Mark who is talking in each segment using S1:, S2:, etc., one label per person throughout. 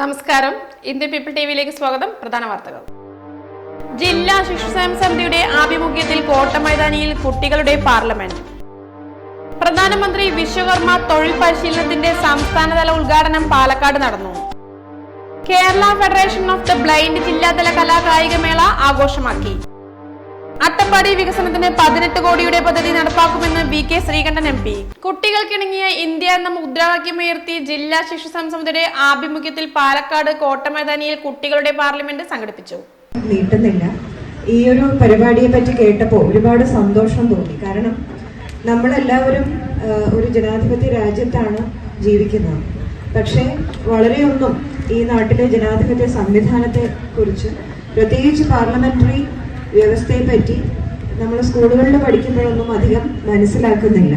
S1: നമസ്കാരം. Indian people ടിവിയിലേക്ക് സ്വാഗതം. പ്രധാന വാർത്തകൾ. ജില്ലാ ശിശുക്ഷേമ സമിതിയുടെ ആഭിമുഖ്യത്തിൽ കോട്ട മൈതാനിയിൽ കുട്ടികളുടെ പാർലമെന്റ്. പ്രധാനമന്ത്രി വിശ്വകർമ്മ തൊഴിൽ പരിശീലനത്തിന്റെ സംസ്ഥാനതല ഉദ്ഘാടനം പാലക്കാട് നടന്നു. Kerala federation of the blind ജില്ലാതല കലാകായികമേള ആഘോഷമാക്കി. അട്ടപ്പാടി വികസനത്തിന് പതിനെട്ട് കോടിയുടെ പദ്ധതി നടപ്പാക്കുമെന്ന് V K Sreekandan M P. കുട്ടികൾക്കിണങ്ങിയ India എന്ന മുദ്രാവാക്യമുയർത്തി ജില്ലാ ശിശു സംസമിതിയുടെ ആഭിമുഖ്യത്തിൽ പാലക്കാട് കോട്ടമൈതാനിയിൽ കുട്ടികളുടെ പാർലമെന്റ് സംഘടിപ്പിച്ചു.
S2: നീട്ടുന്നില്ല. ഈ ഒരു പരിപാടിയെ പറ്റി കേട്ടപ്പോൾ ഒരുപാട് സന്തോഷം തോന്നി. കാരണം നമ്മളെല്ലാവരും ഒരു ജനാധിപത്യ രാജ്യത്താണ് ജീവിക്കുന്നത്. പക്ഷേ വളരെയൊന്നും ഈ നാട്ടിലെ ജനാധിപത്യ സംവിധാനത്തെ കുറിച്ച് പ്രത്യേകിച്ച് പാർലമെന്ററി വ്യവസ്ഥയെ പറ്റി നമ്മൾ സ്കൂളുകളിൽ പഠിക്കുമ്പോഴൊന്നും അധികം മനസ്സിലാക്കുന്നില്ല.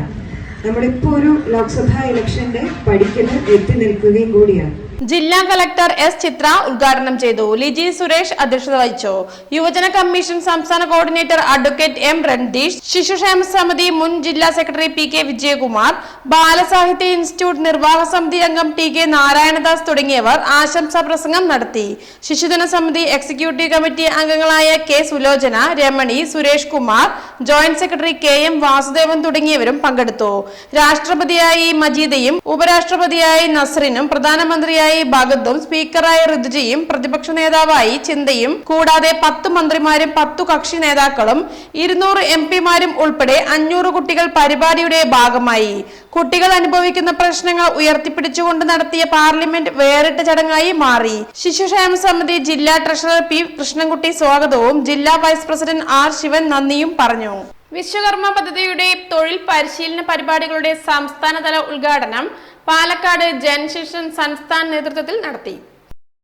S2: നമ്മളിപ്പോൾ ഒരു ലോക്സഭാ ഇലക്ഷന്റെ പഠിക്കൽ എത്തി നിൽക്കുകയും കൂടിയാണ്.
S1: ജില്ലാ കളക്ടർ എസ് ചിത്ര ഉദ്ഘാടനം ചെയ്തു. ലിജി സുരേഷ് അധ്യക്ഷത വഹിച്ചു. യുവജന കമ്മീഷൻ സംസ്ഥാന കോർഡിനേറ്റർ അഡ്വക്കേറ്റ് എം രൺദീഷ് ശിശുക്ഷേമ സമിതി മുൻ ജില്ലാ സെക്രട്ടറി പി കെ വിജയകുമാർ ബാലസാഹിത്യ ഇൻസ്റ്റിറ്റ്യൂട്ട് നിർവാഹക സമിതി അംഗം ടി കെ നാരായണദാസ് തുടങ്ങിയവർ ആശംസാ പ്രസംഗം നടത്തി. ശിശുദിന സമിതി എക്സിക്യൂട്ടീവ് കമ്മിറ്റി അംഗങ്ങളായ K Sulochana Ramani Suresh Kumar joint secretary K M Vasudevan തുടങ്ങിയവരും പങ്കെടുത്തു. രാഷ്ട്രപതിയായി മജീദയും ഉപരാഷ്ട്രപതിയായി നസറിനും പ്രധാനമന്ത്രിയായി ഭഗത്തും സ്പീക്കറായ ഋതുജയും പ്രതിപക്ഷ നേതാവായി ചിന്തയും കൂടാതെ പത്ത് മന്ത്രിമാരും പത്തു കക്ഷി നേതാക്കളും ഇരുന്നൂറ് എം പിമാരും ഉൾപ്പെടെ അഞ്ഞൂറ് കുട്ടികൾ പരിപാടിയുടെ ഭാഗമായി. കുട്ടികൾ അനുഭവിക്കുന്ന പ്രശ്നങ്ങൾ ഉയർത്തിപ്പിടിച്ചുകൊണ്ട് നടത്തിയ പാർലമെന്റ് വേറിട്ട ചടങ്ങായി മാറി. ശിശുക്ഷേമ സമിതി ജില്ലാ ട്രഷറർ പി കൃഷ്ണൻകുട്ടി സ്വാഗതവും ജില്ലാ വൈസ് പ്രസിഡന്റ് ആർ ശിവൻ നന്ദിയും പറഞ്ഞു. വിശ്വകർമ്മ പദ്ധതിയുടെ തൊഴിൽ പരിശീലന പരിപാടികളുടെ സംസ്ഥാനതല ഉദ്ഘാടനം പാലക്കാട് ജനശിക്ഷൻ സംസ്ഥാന നേതൃത്വത്തിൽ നടത്തി.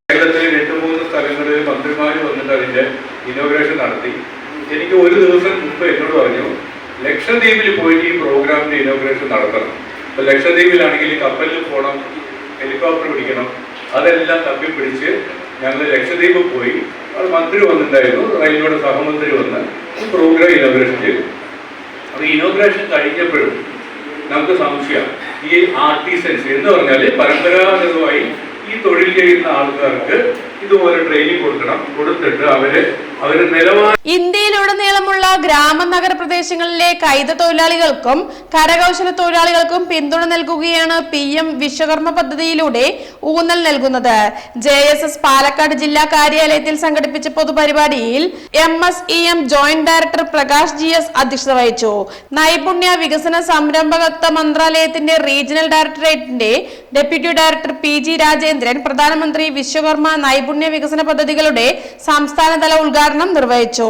S3: കേരളത്തിലെ രണ്ട് മൂന്ന് സ്ഥലങ്ങളിൽ മന്ത്രിമാർ വന്നിട്ട് അതിന്റെ ഇനോഗ്രേഷൻ നടത്തി. എനിക്ക് ഒരു ദിവസം മുമ്പ് എന്നോട് പറഞ്ഞു ലക്ഷദ്വീപിൽ പോയിട്ട് ഈ പ്രോഗ്രാമിന്റെ ഇനോഗ്രേഷൻ നടത്തണം. അപ്പൊ ലക്ഷദ്വീപിലാണെങ്കിൽ കപ്പലിൽ പോകണം ഹെലികോപ്റ്റർ പിടിക്കണം അതെല്ലാം തപ്പി പിടിച്ച് ഞങ്ങൾ ലക്ഷദ്വീപ് പോയി. മന്ത്രി വന്നിട്ടുണ്ടായിരുന്നു റെയിൽവേയുടെ സഹമന്ത്രി വന്ന് പ്രോഗ്രാം ഇനോഗ്രേഷൻ ചെയ്തു. അപ്പൊ ഇനോഗ്രേഷൻ കഴിഞ്ഞപ്പോഴും നമുക്ക് സംശയം ഈ ആർട്ടിസൻസ് എന്ന് പറഞ്ഞാൽ പരമ്പരാഗതമായി ഈ തൊഴിൽ ചെയ്യുന്ന ആൾക്കാർക്ക് ഇതുപോലെ ട്രെയിനിങ് കൊടുക്കണം കൊടുത്തിട്ട് അവർ അവർ നിലവാര
S1: ഇന്ത്യയിലുടനീളമുള്ള ഗ്രാമ നഗര പ്രദേശങ്ങളിലെ കൈത തൊഴിലാളികൾക്കും കരകൗശല തൊഴിലാളികൾക്കും പിന്തുണ നൽകുകയാണ് പി എം വിശ്വകർമ്മ പദ്ധതിയിലൂടെ ഊന്നൽ നൽകുന്നത്. ജെ എസ് എസ് പാലക്കാട് ജില്ലാ കാര്യാലയത്തിൽ സംഘടിപ്പിച്ച പൊതുപരിപാടിയിൽ M S E M joint director Prakash G S അധ്യക്ഷത വഹിച്ചു. നൈപുണ്യ വികസന സംരംഭകത്വ മന്ത്രാലയത്തിന്റെ regional ഡയറക്ടറേറ്റിന്റെ deputy director P G Rajendran പ്രധാനമന്ത്രി വിശ്വകർമ്മ നൈപുണ്യ വികസന പദ്ധതികളുടെ സംസ്ഥാനതല ഉദ്ഘാടനം നിർവഹിച്ചു.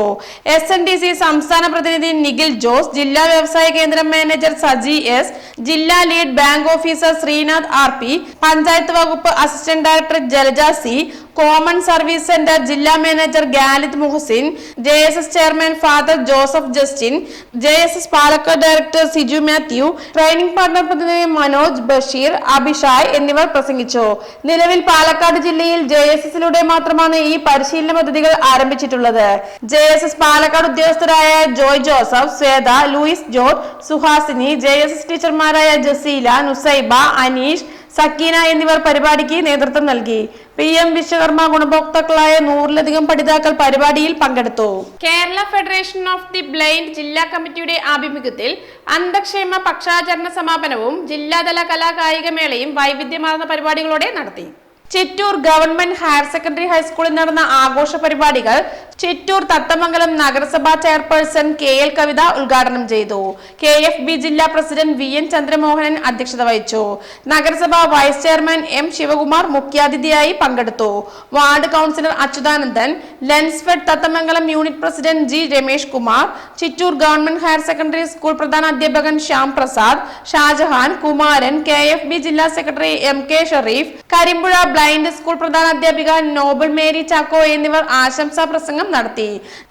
S1: എസ് എൻ ഡി സി സംസ്ഥാന പ്രതിനിധി നിഖിൽ ജോസ് ജില്ലാ വ്യവസായ കേന്ദ്രം മാനേജർ സജി എസ് ജില്ലാ lead bank officer Srinath R P panchayat വകുപ്പ് assistant director Jalaja C common service centre ജില്ലാ manager Khalid Muhsin J S S chairman father Joseph Justin J S S Palakkad director Siju Mathew training partner പ്രതിനിധി മനോജ് ബഷീർ അഭിഷായ് എന്നിവർ പ്രസംഗിച്ചു. നിലവിൽ പാലക്കാട് ജില്ലയിൽ J S എസിലൂടെ മാത്രമാണ് ഈ പരിശീലന പദ്ധതികൾ ആരംഭിച്ചിട്ടുള്ളത്. J S S Palakkad ഉദ്യോഗസ്ഥരായ Joy Joseph Swetha Louis George Suhasini J S S ടീച്ചർമാരായ Jaseela Nusaiba Aneesh Sakeena എന്നിവർ പരിപാടിക്ക് നേതൃത്വം നൽകി. പി എം വിശ്വകർമ്മ ഗുണഭോക്താക്കളായ നൂറിലധികം പഠിതാക്കൾ പരിപാടിയിൽ പങ്കെടുത്തു. Kerala federation of the blind ജില്ലാ കമ്മിറ്റിയുടെ ആഭിമുഖ്യത്തിൽ അന്ധക്ഷേമ പക്ഷാചരണ സമാപനവും ജില്ലാതല കലാകായികമേളയും വൈവിധ്യമാർന്ന പരിപാടികളോടെ നടത്തി. ചിറ്റൂർ ഗവൺമെന്റ് ഹയർ സെക്കൻഡറി ഹൈസ്കൂളിൽ നടന്ന ആഘോഷ പരിപാടികൾ ചിറ്റൂർ തത്തമംഗലം നഗരസഭാ ചെയർപേഴ്സൺ കെ എൽ കവിത ഉദ്ഘാടനം ചെയ്തു. കെ എഫ് ബി ജില്ലാ പ്രസിഡന്റ് വി എൻ ചന്ദ്രമോഹനൻ അധ്യക്ഷത വഹിച്ചു. നഗരസഭാ വൈസ് ചെയർമാൻ എം ശിവകുമാർ മുഖ്യാതിഥിയായി പങ്കെടുത്തു. Ward councillor Achuthanandan Lensfed Thathamangalam unit president G Ramesh Kumar Chittur government higher secondary school പ്രധാന അധ്യാപകൻ Shyam Prasad Shajahan Kumaran K F B ജില്ലാ secretary M K Shareef Karimpuzha blind school പ്രധാന അധ്യാപിക Nobel Mary Chacko എന്നിവർ ആശംസാ പ്രസംഗം നടത്തി.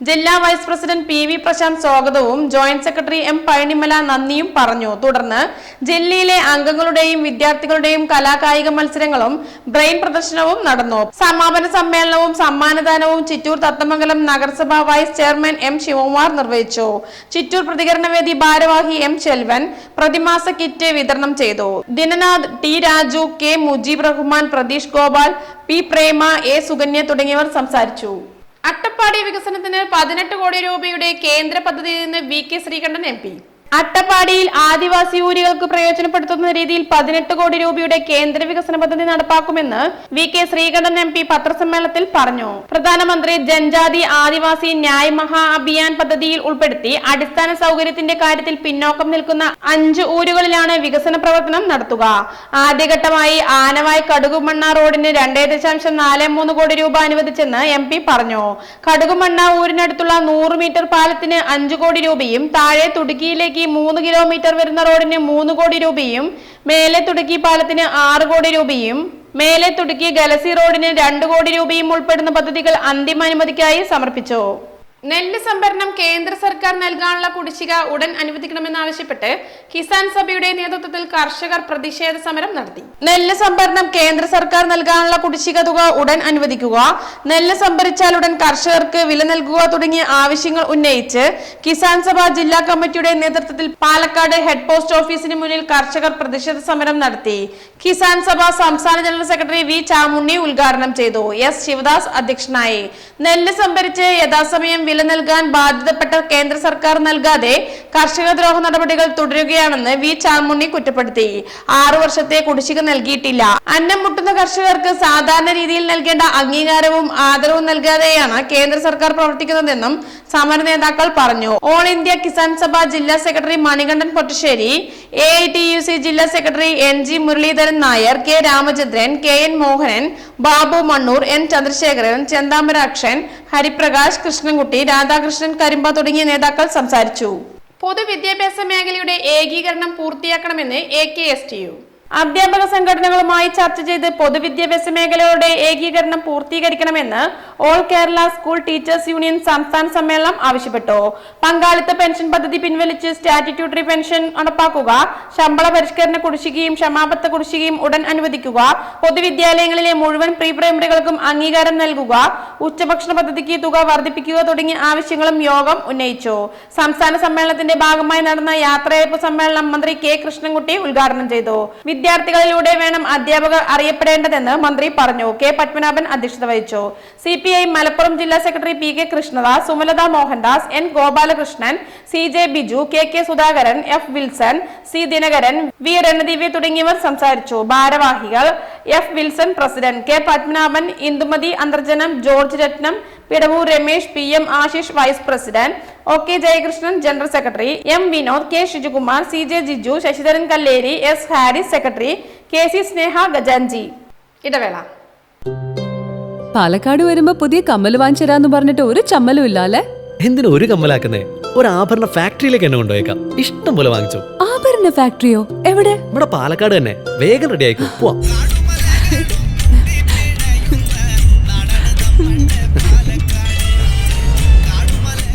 S1: ജില്ലാ vice president P V Prasanth സ്വാഗതവും ജോയിന്റ് സെക്രട്ടറി എം പഴനിമല നന്ദിയും പറഞ്ഞു. തുടർന്ന് ജില്ലയിലെ അംഗങ്ങളുടെയും വിദ്യാർത്ഥികളുടെയും കലാകായിക മത്സരങ്ങളും ബ്രെയിൻ പ്രദർശനവും നടന്നു. സമാപന സമ്മേളനവും സമ്മാനദാനവും ചിറ്റൂർ തത്തമംഗലം നഗരസഭാ വൈസ് ചെയർമാൻ എം ശിവകുമാർ നിർവഹിച്ചു. ചിറ്റൂർ പ്രതികരണവേദി ഭാരവാഹി എം ശെൽവൻ പ്രതിമാസ കിറ്റ് വിതരണം ചെയ്തു. Dinanath T Raju K Mujeeb Rahman Pratheesh Gopal P Prema A Sukanya തുടങ്ങിയവർ സംസാരിച്ചു. അട്ടപ്പാടി വികസനത്തിന് പതിനെട്ട് കോടി രൂപയുടെ കേന്ദ്ര പദ്ധതിയിൽ നിന്ന് V K Sreekandan M P. അട്ടപ്പാടിയിൽ ആദിവാസി ഊരുകൾക്ക് പ്രയോജനപ്പെടുത്തുന്ന രീതിയിൽ പതിനെട്ട് കോടി രൂപയുടെ കേന്ദ്ര വികസന പദ്ധതി നടപ്പാക്കുമെന്ന് V K Sreekandan M P പത്രസമ്മേളനത്തിൽ പറഞ്ഞു. പ്രധാനമന്ത്രി ജൻജാതി ആദിവാസി ന്യായ് മഹാ അഭിയാൻ പദ്ധതിയിൽ ഉൾപ്പെടുത്തി അടിസ്ഥാന സൗകര്യത്തിന്റെ കാര്യത്തിൽ പിന്നോക്കം നിൽക്കുന്ന അഞ്ച് ഊരുകളിലാണ് വികസന പ്രവർത്തനം നടത്തുക. ആദ്യഘട്ടമായി ആനവായ് കടുകുമണ്ണ റോഡിന് രണ്ടേ ദശാംശം നാല് മൂന്ന് കോടി രൂപ അനുവദിച്ചെന്ന് എം പി പറഞ്ഞു. കടുകുമണ്ണ ഊരിനടുത്തുള്ള നൂറ് മീറ്റർ പാലത്തിന് അഞ്ചു കോടി രൂപയും താഴെ തുടുക്കിയിലേക്ക് മൂന്ന് കിലോമീറ്റർ വരുന്ന റോഡിന് മൂന്ന് കോടി രൂപയും മേലെ തുടുക്കി പാലത്തിന് ആറ് കോടി രൂപയും മേലെ തുടുക്കി ഗലസി റോഡിന് രണ്ട് കോടി രൂപയും ഉൾപ്പെടുന്ന പദ്ധതികൾ അന്തിമ അനുമതിക്കായി സമർപ്പിച്ചു. നെല്ല് സംഭരണം കേന്ദ്ര സർക്കാർ നൽകാനുള്ള കുടിശ്ശിക ഉടൻ അനുവദിക്കണമെന്നാവശ്യപ്പെട്ട് കിസാൻ സഭയുടെ നേതൃത്വത്തിൽ കർഷകർ പ്രതിഷേധ സമരം നടത്തി. നെല്ല് സംഭരണം കേന്ദ്ര സർക്കാർ നൽകാനുള്ള കുടിശ്ശിക തുക ഉടൻ അനുവദിക്കുക നെല്ല് സംഭരിച്ചാൽ ഉടൻ കർഷകർക്ക് വില നൽകുക തുടങ്ങിയ ആവശ്യങ്ങൾ ഉന്നയിച്ച് കിസാൻ സഭ ജില്ലാ കമ്മിറ്റിയുടെ നേതൃത്വത്തിൽ പാലക്കാട് ഹെഡ് പോസ്റ്റ് ഓഫീസിന് മുന്നിൽ കർഷകർ പ്രതിഷേധ സമരം നടത്തി. കിസാൻ സഭ സംസ്ഥാന ജനറൽ സെക്രട്ടറി വി ചാമുണ്ണി ഉദ്ഘാടനം ചെയ്തു. എസ് ശിവദാസ് അധ്യക്ഷനായി. നെല്ല് സംഭരിച്ച് യഥാസമയം വില നൽകാൻ ബാധ്യതപ്പെട്ട കേന്ദ്ര സർക്കാർ നൽകാതെ കർഷക ദ്രോഹ നടപടികൾ തുടരുകയാണെന്ന് വി ചാമുണ്ണി കുറ്റപ്പെടുത്തി. ആറു വർഷത്തെ കുടിശ്ശിക നൽകിയിട്ടില്ല. അന്നം മുട്ടുന്ന കർഷകർക്ക് സാധാരണ രീതിയിൽ നൽകേണ്ട അംഗീകാരവും ആദരവും നൽകാതെയാണ് കേന്ദ്ര സർക്കാർ പ്രവർത്തിക്കുന്നതെന്നും സമര നേതാക്കൾ പറഞ്ഞു. ഓൾ ഇന്ത്യ കിസാൻ സഭ ജില്ലാ secretary Manikandan Pottassery A I T U C ജില്ലാ secretary N G Muraleedharan Nair K Ramachandran K N Mohanan Babu Mannur N Chandrasekharan Chenthamarakshan Hariprakash Krishnankutty Radhakrishnan Karimba തുടങ്ങിയ നേതാക്കൾ സംസാരിച്ചു. പൊതുവിദ്യാഭ്യാസ മേഖലയുടെ ഏകീകരണം പൂർത്തിയാക്കണമെന്ന് A K S T U. അധ്യാപക സംഘടനകളുമായി ചർച്ച ചെയ്ത് പൊതുവിദ്യാഭ്യാസ മേഖലയുടെ ഏകീകരണം പൂർത്തീകരിക്കണമെന്ന് all Kerala school teachers union സംസ്ഥാന സമ്മേളനം ആവശ്യപ്പെട്ടു. പങ്കാളിത്ത പെൻഷൻ പദ്ധതി പിൻവലിച്ച് സ്റ്റാറ്റിറ്റ്യൂട്ടറി പെൻഷൻ നടപ്പാക്കുക ശമ്പള പരിഷ്കരണ കുടിശ്ശികയും ക്ഷമാപത്ത കുടിശ്ശികയും ഉടൻ അനുവദിക്കുക പൊതുവിദ്യാലയങ്ങളിലെ മുഴുവൻ പ്രീ പ്രൈമറികൾക്കും അംഗീകാരം നൽകുക ഉച്ചഭക്ഷണ പദ്ധതിക്ക് തുക വർദ്ധിപ്പിക്കുക തുടങ്ങിയ ആവശ്യങ്ങളും യോഗം ഉന്നയിച്ചു. സംസ്ഥാന സമ്മേളനത്തിന്റെ ഭാഗമായി നടന്ന യാത്രയപ്പ് സമ്മേളനം മന്ത്രി കെ കൃഷ്ണൻകുട്ടി ഉദ്ഘാടനം ചെയ്തു. വിദ്യാർത്ഥികളിലൂടെ വേണം അധ്യാപകർ അറിയപ്പെടേണ്ടതെന്ന് മന്ത്രി പറഞ്ഞു. കെ. പത്മനാഭൻ അധ്യക്ഷത വഹിച്ചു. സി പി ഐ മലപ്പുറം ജില്ലാ secretary P. K. Krishnadas Sumalatha Mohandas N. Gopalakrishnan C. J. Biju K. K. Sudhakaran F. Wilson C. Dinakaran V. Ranadivya തുടങ്ങിയവർ സംസാരിച്ചു. ഭാരവാഹികൾ F. Wilson president K. Padmanabhan Indumathi Antharjanam George Ratnam Pidavoor Ramesh P M Ashish vice president O K Jayakrishnan general secretary M Vinod K Shijukumar C J Jiju Sasidharan Kalleri S Haris secretary K C Sneha ഗജാൻജി ഇടവേള.
S4: പാലക്കാട് വരുമ്പോ പുതിയ കമ്മൽ വാങ്ങിച്ചു പറഞ്ഞിട്ട് ഒരു ചമ്മലും ഇല്ല അല്ലേ
S5: എന്തിനു ഒരു കമ്മലാക്കുന്നേ? ഒരു ആഭരണ ഫാക്ടറിയിലേക്ക് എന്നെ കൊണ്ടുപോയേക്കാം. ഇഷ്ടം പോലെ വാങ്ങിച്ചു.
S4: ആഭരണ ഫാക്ടറിയോ? എവിടെ?
S5: ഇവിടെ പാലക്കാട് തന്നെ. വേഗം റെഡി ആയിക്കോ. പോവാം.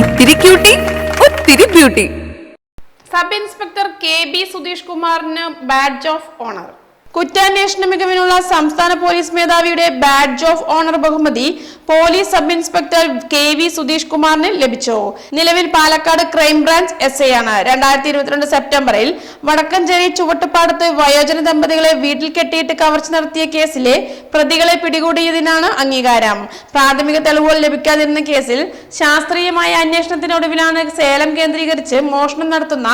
S4: ഇത്തിരി ക്യൂട്ടി ഒത്തിരി beauty
S1: sub inspector K B Sudheesh കുമാറിന് ബാഡ്ജ് ഓഫ് ഓണർ കുറ്റാന്വേഷണ മികവിനുള്ള സംസ്ഥാന പോലീസ് മേധാവിയുടെ ബാഡ്ജ് ഓഫ് ഓണർ ബഹുമതി police sub inspector K V Sudheesh കുമാറിന് ലഭിച്ചു. നിലവിൽ പാലക്കാട് ക്രൈംബ്രാഞ്ച് എസ് ഐ ആണ്. രണ്ടായിരത്തി ഇരുപത്തിരണ്ട് സെപ്റ്റംബറിൽ വടക്കഞ്ചേരി ചുവട്ടുപാടത്ത് വയോജന ദമ്പതികളെ വീട്ടിൽ കെട്ടിയിട്ട് കവർച്ച നടത്തിയ കേസിലെ പ്രതികളെ പിടികൂടിയതിനാണ് അംഗീകാരം. പ്രാഥമിക തെളിവുകൾ ലഭിക്കാതിരുന്ന കേസിൽ ശാസ്ത്രീയമായ അന്വേഷണത്തിനൊടുവിലാണ് സേലം കേന്ദ്രീകരിച്ച് മോഷണം നടത്തുന്ന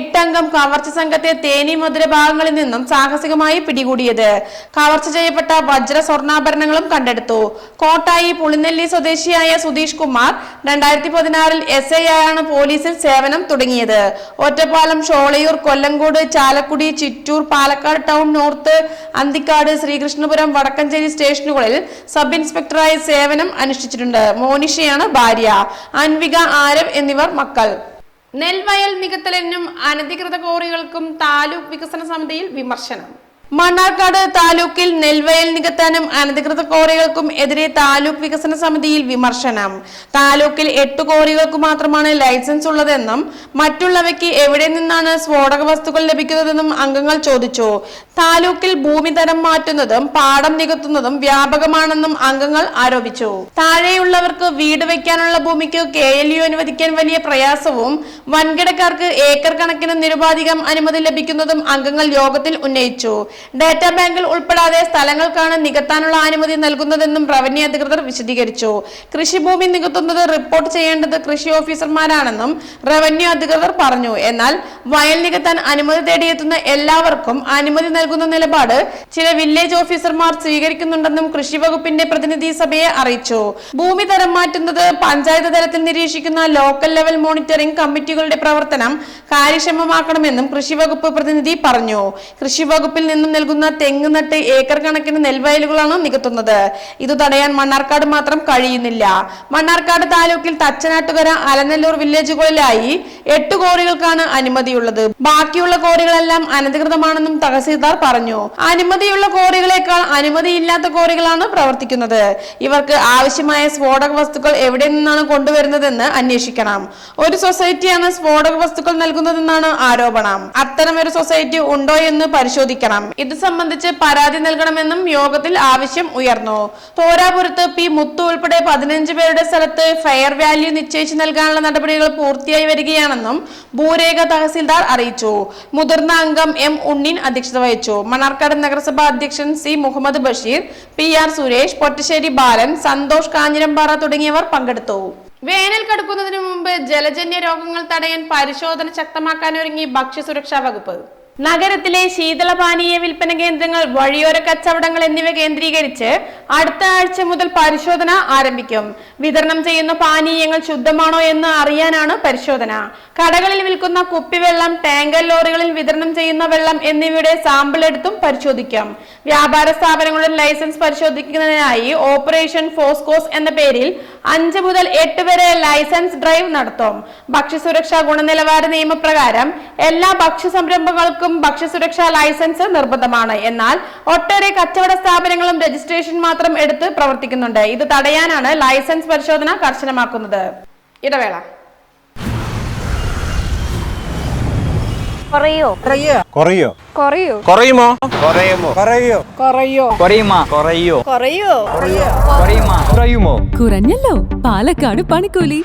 S1: എട്ടംഗം കവർച്ച സംഘത്തെ തേനി മധുര ഭാഗങ്ങളിൽ നിന്നും സാഹസികമായി പിടികൂടിയത്. കവർച്ച ചെയ്യപ്പെട്ട വജ്ര സ്വർണാഭരണങ്ങളും കണ്ടെടുത്തു. കോട്ടായി പുളിനെല്ലി സ്വദേശിയായ സുധീഷ് കുമാർ രണ്ടായിരത്തി പതിനാറിൽ എസ് ഐ ആയാണ് പോലീസിൽ സേവനം തുടങ്ങിയത്. ഒറ്റപ്പാലം ഷോളയൂർ കൊല്ലങ്കോട് ചാലക്കുടി ചിറ്റൂർ പാലക്കാട് ടൗൺ നോർത്ത് അന്തിക്കാട് ശ്രീകൃഷ്ണപുരം വടക്കഞ്ചേരി സ്റ്റേഷനുകളിൽ സബ് ഇൻസ്പെക്ടറായി സേവനം അനുഷ്ഠിച്ചിട്ടുണ്ട്. മോനിഷയാണ് ഭാര്യ. അൻവിക ആരവ് എന്നിവർ മക്കൾ. നെൽവയൽ നികത്തലിനും അനധികൃത കോറികൾക്കും താലൂക്ക് വികസന സമിതിയിൽ വിമർശനം. മണ്ണാർക്കാട് താലൂക്കിൽ നെൽവയൽ നികത്താനും അനധികൃത കോറികൾക്കും എതിരെ താലൂക്ക് വികസന സമിതിയിൽ വിമർശനം. താലൂക്കിൽ എട്ട് കോറികൾക്ക് മാത്രമാണ് ലൈസൻസ് ഉള്ളതെന്നും മറ്റുള്ളവയ്ക്ക് എവിടെ നിന്നാണ് സ്ഫോടക വസ്തുക്കൾ ലഭിക്കുന്നതെന്നും അംഗങ്ങൾ ചോദിച്ചു. താലൂക്കിൽ ഭൂമി തരം മാറ്റുന്നതും പാടം നികത്തുന്നതും വ്യാപകമാണെന്നും അംഗങ്ങൾ ആരോപിച്ചു. താഴെയുള്ളവർക്ക് വീട് വയ്ക്കാനുള്ള ഭൂമിക്ക് കെ എൽ യു അനുവദിക്കാൻ വലിയ പ്രയാസവും വൻകിടക്കാർക്ക് ഏക്കർ കണക്കിന് നിരുപാധികം അനുമതി ലഭിക്കുന്നതും അംഗങ്ങൾ യോഗത്തിൽ ഉന്നയിച്ചു. ഡാറ്റാ ബാങ്കിൽ ഉൾപ്പെടാതെ സ്ഥലങ്ങൾക്കാണ് നികത്താനുള്ള അനുമതി നൽകുന്നതെന്നും റവന്യൂ അധികൃതർ വിശദീകരിച്ചു. കൃഷിഭൂമി നികത്തുന്നത് റിപ്പോർട്ട് ചെയ്യേണ്ടത് കൃഷി ഓഫീസർമാരാണെന്നും റവന്യൂ അധികൃതർ പറഞ്ഞു. എന്നാൽ വയൽ നികത്താൻ അനുമതി തേടിയെത്തുന്ന എല്ലാവർക്കും അനുമതി നൽകുന്ന നിലപാട് ചില വില്ലേജ് ഓഫീസർമാർ സ്വീകരിക്കുന്നുണ്ടെന്നും കൃഷി വകുപ്പിന്റെ പ്രതിനിധി സഭയെ അറിയിച്ചു. ഭൂമി തരം മാറ്റുന്നത് പഞ്ചായത്ത് തലത്തിൽ നിരീക്ഷിക്കുന്ന ലോക്കൽ ലെവൽ മോണിറ്ററിംഗ് കമ്മിറ്റികളുടെ പ്രവർത്തനം കാര്യക്ഷമമാക്കണമെന്നും കൃഷി വകുപ്പ് പ്രതിനിധി പറഞ്ഞു. കൃഷി വകുപ്പിൽ നിന്നും നൽകുന്ന തെങ്ങ് നട്ട് ഏക്കർ കണക്കിന് നെൽവയലുകളാണ് നികത്തുന്നത്. ഇത് തടയാൻ മണ്ണാർക്കാട് മാത്രം കഴിയുന്നില്ല. മണ്ണാർക്കാട് താലൂക്കിൽ തച്ചനാട്ടുകര അലനല്ലൂർ വില്ലേജുകളിലായി എട്ട് കോറികൾക്കാണ് അനുമതിയുള്ളത്. ബാക്കിയുള്ള കോറികളെല്ലാം അനധികൃതമാണെന്നും തഹസീൽദാർ പറഞ്ഞു. അനുമതിയുള്ള കോറികളെക്കാൾ അനുമതിയില്ലാത്ത കോറികളാണ് പ്രവർത്തിക്കുന്നത്. ഇവർക്ക് ആവശ്യമായ സ്ഫോടക വസ്തുക്കൾ എവിടെ നിന്നാണ് കൊണ്ടുവരുന്നതെന്ന് അന്വേഷിക്കണം. ഒരു സൊസൈറ്റിയാണ് സ്ഫോടക വസ്തുക്കൾ നൽകുന്നതെന്നാണ് ആരോപണം. അത്തരം ഒരു സൊസൈറ്റി ഉണ്ടോ എന്ന് പരിശോധിക്കണം. ഇത് സംബന്ധിച്ച് പരാതി നൽകണമെന്നും യോഗത്തിൽ ആവശ്യം ഉയർന്നു. തോരാപുരത്ത് പി മുത്തു ഉൾപ്പെടെ പതിനഞ്ച് പേരുടെ സ്ഥലത്ത് ഫെയർ വാല്യൂ നിശ്ചയിച്ചു നൽകാനുള്ള നടപടികൾ പൂർത്തിയായി വരികയാണെന്നും ഭൂരേഖ തഹസീൽദാർ അറിയിച്ചു. മുതിർന്ന അംഗം എം ഉണ്ണിൻ അധ്യക്ഷത വഹിച്ചു. മണ്ണാർക്കാട് നഗരസഭാ അധ്യക്ഷൻ C Muhammad Basheer P R Suresh Pottassery Balan Santhosh Kanjirampara തുടങ്ങിയവർ പങ്കെടുത്തു. വേനൽ കടുക്കുന്നതിന് മുമ്പ് ജലജന്യ രോഗങ്ങൾ തടയാൻ പരിശോധന ശക്തമാക്കാനൊരുങ്ങി ഭക്ഷ്യസുരക്ഷാ വകുപ്പ്. നഗരത്തിലെ ശീതളപാനീയ വിൽപ്പന കേന്ദ്രങ്ങൾ വഴിയോര കച്ചവടങ്ങൾ എന്നിവ കേന്ദ്രീകരിച്ച് അടുത്ത ആഴ്ച മുതൽ പരിശോധന ആരംഭിക്കും. വിതരണം ചെയ്യുന്ന പാനീയങ്ങൾ ശുദ്ധമാണോ എന്ന് അറിയാനാണ് പരിശോധന. കടകളിൽ വിൽക്കുന്ന കുപ്പിവെള്ളം ടാങ്കർ ലോറികളിൽ വിതരണം ചെയ്യുന്ന വെള്ളം എന്നിവയുടെ സാമ്പിൾ എടുത്തും പരിശോധിക്കും. വ്യാപാര സ്ഥാപനങ്ങളുടെ ലൈസൻസ് പരിശോധിക്കുന്നതിനായി ഓപ്പറേഷൻ ഫോസ്കോസ് എന്ന പേരിൽ അഞ്ച് മുതൽ എട്ട് വരെ ലൈസൻസ് ഡ്രൈവ് നടത്തും. ഭക്ഷ്യസുരക്ഷാ ഗുണനിലവാര നിയമപ്രകാരം എല്ലാ ഭക്ഷ്യ സംരംഭങ്ങൾക്കും ഭക്ഷ്യസുരക്ഷാ ലൈസൻസ് നിർബന്ധമാണ്. എന്നാൽ ഒട്ടേറെ കച്ചവട സ്ഥാപനങ്ങളും രജിസ്ട്രേഷൻ മാത്രം എടുത്ത് പ്രവർത്തിക്കുന്നുണ്ട്. ഇത് തടയാനാണ് ലൈസൻസ് പരിശോധന കർശനമാക്കുന്നത്. ഇടവേള.
S6: കുറയോ?
S7: കുറയോ?
S6: കുറയോ?
S7: കുറയുമോ? കുറയുമോ? കുറയോ?
S6: കുറയോ?
S7: കുറയുമോ? കുറയോ?
S6: കുറയോ?
S7: കുറയുമോ? കുറയുമോ?
S4: കുറഞ്ഞല്ലോ. പാലക്കാട് പണിക്കൂലി.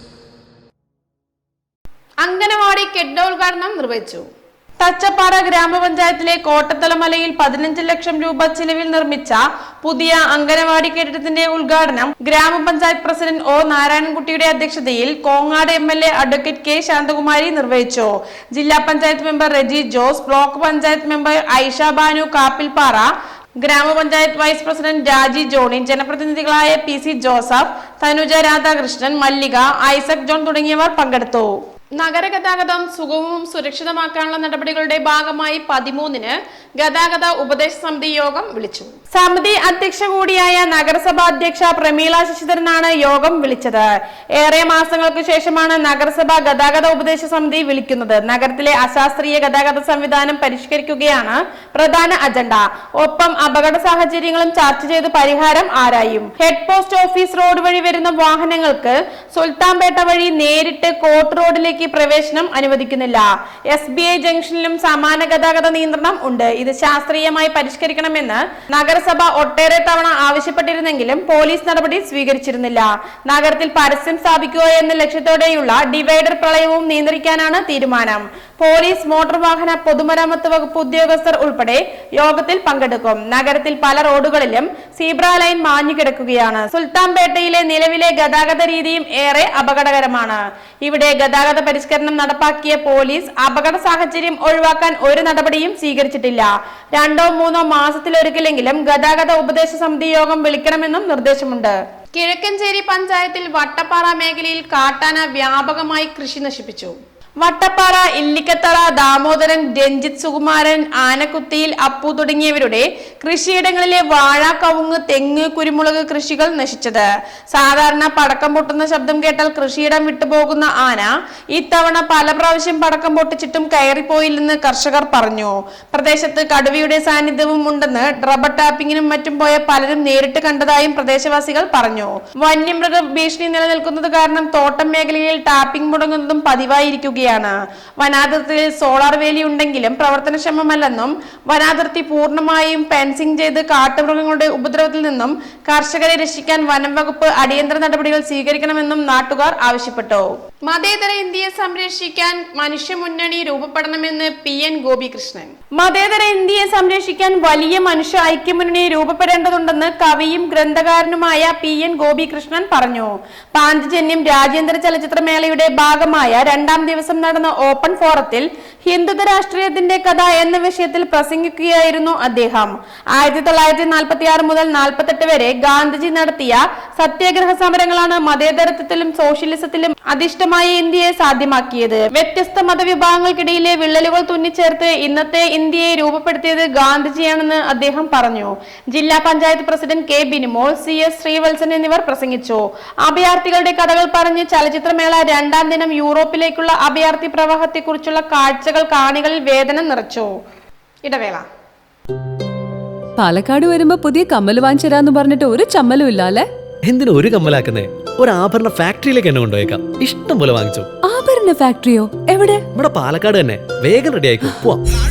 S1: anganwadi കെട്ടിട കെട്ടിടോദ്ഘാടനം നിർവഹിച്ചു. തച്ചപ്പാറ ഗ്രാമപഞ്ചായത്തിലെ കോട്ടത്തലമലയിൽ പതിനഞ്ച് ലക്ഷം രൂപ ചിലവിൽ നിർമ്മിച്ച പുതിയ അംഗനവാടി കെട്ടിടത്തിന്റെ ഉദ്ഘാടനം ഗ്രാമപഞ്ചായത്ത് പ്രസിഡന്റ് ഒ നാരായണൻകുട്ടിയുടെ അധ്യക്ഷതയിൽ Kongad M L A advocate K Santhakumari നിർവഹിച്ചു. ജില്ലാ panchayat member Reji Jose block panchayat member Aisha Banu Kappilpara ഗ്രാമപഞ്ചായത്ത് വൈസ് പ്രസിഡന്റ് രാജി ജോണി ജനപ്രതിനിധികളായ P C Joseph Thanuja Radhakrishnan Mallika Isaac John തുടങ്ങിയവർ പങ്കെടുത്തു. നഗരഗതാഗതം സുഗമവും സുരക്ഷിതമാക്കാനുള്ള നടപടികളുടെ ഭാഗമായി പതിമൂന്നിന് ഗതാഗത ഉപദേശ സമിതി യോഗം വിളിച്ചു. സമിതി അധ്യക്ഷ കൂടിയായ നഗരസഭാ അധ്യക്ഷ പ്രമീള ശശിധരനാണ് യോഗം വിളിച്ചത്. ഏറെ മാസങ്ങൾക്ക് ശേഷമാണ് നഗരസഭ ഗതാഗത ഉപദേശ സമിതി വിളിക്കുന്നത്. നഗരത്തിലെ അശാസ്ത്രീയ ഗതാഗത സംവിധാനം പരിഷ്കരിക്കുകയാണ് പ്രധാന അജണ്ട. ഒപ്പം അപകട സാഹചര്യങ്ങളും ചർച്ച ചെയ്ത് പരിഹാരം ആരായും. ഹെഡ് പോസ്റ്റ് ഓഫീസ് റോഡ് വഴി വരുന്ന വാഹനങ്ങൾക്ക് സുൽത്താൻപേട്ട വഴി നേരിട്ട് കോട്ട് റോഡിലേക്ക് പ്രവേശനം അനുവദിക്കുന്നില്ല. എസ് ബി ഐ ജംഗ്ഷനിലും സമാന ഗതാഗത നിയന്ത്രണം ഉണ്ട്. ഇത് ശാസ്ത്രീയമായി പരിഷ്കരിക്കണമെന്ന് നഗരസഭ ഒട്ടേറെ തവണ ആവശ്യപ്പെട്ടിരുന്നെങ്കിലും പോലീസ് നടപടി സ്വീകരിച്ചിരുന്നില്ല. നഗരത്തിൽ പരസ്യം സ്ഥാപിക്കുക എന്ന ലക്ഷ്യത്തോടെയുള്ള ഡിവൈഡർ പ്രളയവും നിയന്ത്രിക്കാനാണ് തീരുമാനം. പോലീസ് മോട്ടോർ വാഹന പൊതുമരാമത്ത് വകുപ്പ് ഉദ്യോഗസ്ഥർ ഉൾപ്പെടെ യോഗത്തിൽ പങ്കെടുക്കും. നഗരത്തിൽ പല റോഡുകളിലും സീബ്ര ലൈൻ മാഞ്ഞു കിടക്കുകയാണ്. സുൽത്താൻപേട്ടയിലെ നിലവിലെ ഗതാഗത രീതിയും ഏറെ അപകടകരമാണ്. ഇവിടെ ഗതാഗത പരിഷ്കരണം നടപ്പാക്കിയ പോലീസ് അപകട സാഹചര്യം ഒഴിവാക്കാൻ ഒരു നടപടിയും സ്വീകരിച്ചിട്ടില്ല. രണ്ടോ മൂന്നോ മാസത്തിലൊരിക്കലെങ്കിലും ഗതാഗത ഉപദേശ സമിതി യോഗം വിളിക്കണമെന്നും നിർദ്ദേശമുണ്ട്. കിഴക്കഞ്ചേരി പഞ്ചായത്തിൽ വട്ടപ്പാറ മേഖലയിൽ കാട്ടാന വ്യാപകമായി കൃഷി നശിപ്പിച്ചു. വട്ടപ്പാറ ഇല്ലിക്കത്തറ ദാമോദരൻ രഞ്ജിത് സുകുമാരൻ ആനക്കുത്തിയിൽ അപ്പു തുടങ്ങിയവരുടെ കൃഷിയിടങ്ങളിലെ വാഴ കവുങ്ങ് തെങ്ങ് കുരുമുളക് കൃഷികൾ നശിച്ചത്. സാധാരണ പടക്കം പൊട്ടുന്ന ശബ്ദം കേട്ടാൽ കൃഷിയിടം വിട്ടുപോകുന്ന ആന ഇത്തവണ പല പ്രാവശ്യം പടക്കം പൊട്ടിച്ചിട്ടും കയറിപ്പോയില്ലെന്ന് കർഷകർ പറഞ്ഞു. പ്രദേശത്ത് കടുവയുടെ സാന്നിധ്യവും ഉണ്ടെന്ന് റബ്ബർ ടാപ്പിങ്ങിനും മറ്റും പോയ പലരും നേരിട്ട് കണ്ടതായും പ്രദേശവാസികൾ പറഞ്ഞു. വന്യമൃഗ ഭീഷണി നിലനിൽക്കുന്നത് കാരണം തോട്ടം മേഖലയിൽ ടാപ്പിംഗ് മുടങ്ങുന്നതും പതിവായിരിക്കുകയാണ് വനാതിർത്തിയിൽ സോളാർ വേലി ഉണ്ടെങ്കിലും പ്രവർത്തനക്ഷമമല്ലെന്നും വനാതിർത്തി പൂർണമായും ഫെൻസിംഗ് ചെയ്ത് കാട്ടുമൃഗങ്ങളുടെ ഉപദ്രവത്തിൽ നിന്നും കർഷകരെ രക്ഷിക്കാൻ വനം വകുപ്പ് അടിയന്തര നടപടികൾ സ്വീകരിക്കണമെന്നും നാട്ടുകാർ ആവശ്യപ്പെട്ടു. മതേതര ഇന്ത്യയെ സംരക്ഷിക്കാൻ മനുഷ്യ മുന്നണി രൂപപ്പെടണമെന്ന് പി എൻ ഗോപികൃഷ്ണൻ. മതേതര ഇന്ത്യയെ സംരക്ഷിക്കാൻ വലിയ മനുഷ്യ ഐക്യമുന്നണി രൂപപ്പെടേണ്ടതുണ്ടെന്ന് കവിയും ഗ്രന്ഥകാരനുമായ പി എൻ ഗോപികൃഷ്ണൻ പറഞ്ഞു. പാഞ്ചജന്യം രാജ്യാന്തര ചലച്ചിത്രമേളയുടെ ഭാഗമായ രണ്ടാം ദിവസം നടന്ന ഓപ്പൺ ഫോറത്തിൽ ഹിന്ദുത്വ രാഷ്ട്രീയത്തിന്റെ കഥ എന്ന വിഷയത്തിൽ പ്രസംഗിക്കുകയായിരുന്നു അദ്ദേഹം. ആയിരത്തി തൊള്ളായിരത്തി നാൽപ്പത്തി ആറ് മുതൽ നാൽപ്പത്തെട്ട് വരെ ഗാന്ധിജി നടത്തിയ സത്യാഗ്രഹ സമരങ്ങളാണ് മതേതരത്വത്തിലും സോഷ്യലിസത്തിലും അധിഷ്ഠമായ ഇന്ത്യയെ സാധ്യമാക്കിയത്. വ്യത്യസ്ത മതവിഭാഗങ്ങൾക്കിടയിലെ വിള്ളലുകൾ തുന്നിച്ചേർത്ത് ഇന്നത്തെ ഇന്ത്യയെ രൂപപ്പെടുത്തിയത് ഗാന്ധിജിയാണെന്ന് അദ്ദേഹം പറഞ്ഞു. ജില്ലാ panchayat president K Binimol C S Sreevalsan എന്നിവർ പ്രസംഗിച്ചു. അഭയാർത്ഥികളുടെ കഥകൾ പറഞ്ഞ് ചലച്ചിത്രമേള രണ്ടാം ദിനം യൂറോപ്പിലേക്കുള്ള അഭയാർത്ഥി പ്രവാഹത്തെക്കുറിച്ചുള്ള കാഴ്ചകൾ കാണികളിൽ വേദന നിറച്ചു? ഇടവേള.
S4: പാലക്കാട് വരുമ്പോ പുതിയ കമ്മൽ വാങ്ങിച്ചരാന്ന് പറഞ്ഞിട്ട് ഒരു ചമ്മലും ഇല്ല അല്ലേ
S5: എന്തിനു ഒരു കമ്മലാക്കുന്നേ? ഒരു ആഭരണ ഫാക്ടറിയിലേക്ക് എന്നെ കൊണ്ടുപോയേക്കാം. ഇഷ്ടം പോലെ വാങ്ങിച്ചു.
S4: ആഭരണ ഫാക്ടറിയോ? എവിടെ?
S5: ഇവിടെ പാലക്കാട് തന്നെ. വേഗം റെഡി ആയിക്കോ. പോവാം.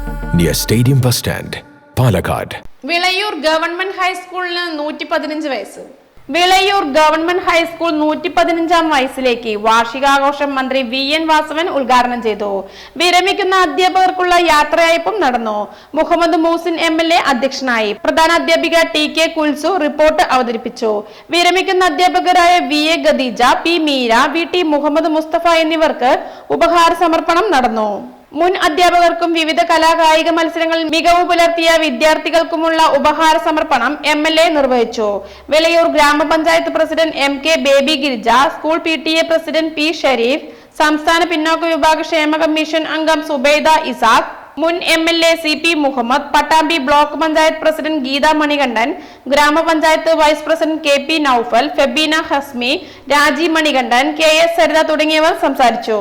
S8: near stadium bus stand Palakkad
S1: Vilayur government ഹൈസ്കൂളിന് നൂറ്റി പതിനഞ്ച് വയസ്സ്. വിളയൂർ ഗവൺമെന്റ് ഹൈസ്കൂൾ നൂറ്റി പതിനഞ്ചാം വയസ്സിലേക്ക് വാർഷികാഘോഷം മന്ത്രി വി എൻ വാസവൻ ഉദ്ഘാടനം ചെയ്തു. വിരമിക്കുന്ന അധ്യാപകർക്കുള്ള യാത്രയയപ്പും നടന്നു. Muhammad Muhsin M L A അധ്യക്ഷനായി. പ്രധാന അധ്യാപിക ടി കെ കുൽസു റിപ്പോർട്ട് അവതരിപ്പിച്ചു. വിരമിക്കുന്ന അധ്യാപകരായ V A Khadeeja P Meera V T Muhammad Musthafa എന്നിവർക്ക് ഉപഹാര സമർപ്പണം നടന്നു. മുൻ അധ്യാപകർക്കും വിവിധ കലാകായിക മത്സരങ്ങളിൽ മികവ് പുലർത്തിയ വിദ്യാർത്ഥികൾക്കുമുള്ള ഉപഹാര സമർപ്പണം എം എൽ എ നിർവഹിച്ചു. വിളയൂർ ഗ്രാമപഞ്ചായത്ത് president M K Baby Girija school P T A president P Shareef സംസ്ഥാന പിന്നോക്ക വിഭാഗ ക്ഷേമ കമ്മീഷൻ അംഗം സുബൈദ ഇസാഖ് മുൻ M L A C P Muhammad Pattambi block panchayat president Geetha Manikandan ഗ്രാമപഞ്ചായത്ത് vice president K P Naufal Febina Hasmi Raji Manikandan K S Saritha തുടങ്ങിയവർ സംസാരിച്ചു.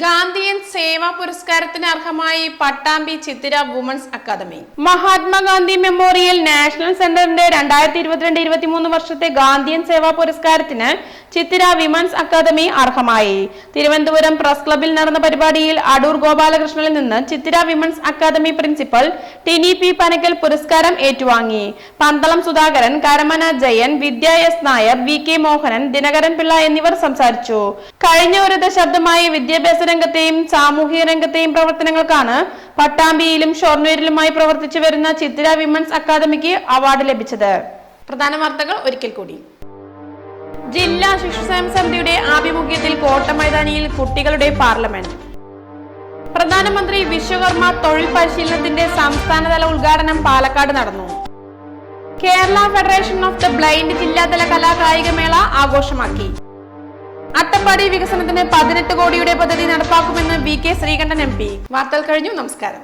S1: ഗാന്ധിയൻ സേവാ പുരസ്കാരത്തിന് അർഹമായി Pattambi Chithira women's academy. Mahatma Gandhi memorial national സെന്ററിന്റെ രണ്ടായിരത്തി ഇരുപത്തിരണ്ട് ഇരുപത്തിമൂന്ന് വർഷത്തെ ഗാന്ധിയൻ സേവാ പുരസ്കാരത്തിന് ചിത്തിര വിമൻസ് അക്കാദമി അർഹമായി. തിരുവനന്തപുരം പ്രസ് ക്ലബിൽ നടന്ന പരിപാടിയിൽ അടൂർ ഗോപാലകൃഷ്ണനിൽ നിന്ന് Chithira women's academy principal Tini P Panackal പുരസ്കാരം ഏറ്റുവാങ്ങി. Pandalam Sudhakaran Karamana Jayan Vidya S Nair V K Mohanan Dinakaran Pillai എന്നിവർ സംസാരിച്ചു. കഴിഞ്ഞ ഒരു ദശാബ്ദമായി വിദ്യാഭ്യാസ രംഗത്തെയും സാമൂഹിക രംഗത്തെയും പ്രവർത്തനങ്ങൾക്കാണ് പട്ടാമ്പിയിലും ഷൊർണൂരിലുമായി പ്രവർത്തിച്ചു വരുന്ന ചിത്തിര വിമൻസ് അക്കാദമിക്ക് അവാർഡ് ലഭിച്ചത്. പ്രധാന വാർത്തകൾ ഒരിക്കൽ കൂടി. ജില്ലാ ശിശുക്ഷേമ സമിതിയുടെ ആഭിമുഖ്യത്തിൽ കോട്ട മൈതാനിയിൽ കുട്ടികളുടെ പാർലമെന്റ്. പ്രധാനമന്ത്രി വിശ്വകർമ്മ തൊഴിൽ പരിശീലനത്തിന്റെ സംസ്ഥാനതല ഉദ്ഘാടനം പാലക്കാട് നടന്നു. Kerala federation of the blind ജില്ലാതല കലാകായിക മേള ആഘോഷമാക്കി. അട്ടപ്പാടി വികസനത്തിന് പതിനെട്ട് കോടിയുടെ പദ്ധതി നടപ്പാക്കുമെന്ന് V K Sreekandan M P വാർത്തകൾ കഴിഞ്ഞു നമസ്കാരം.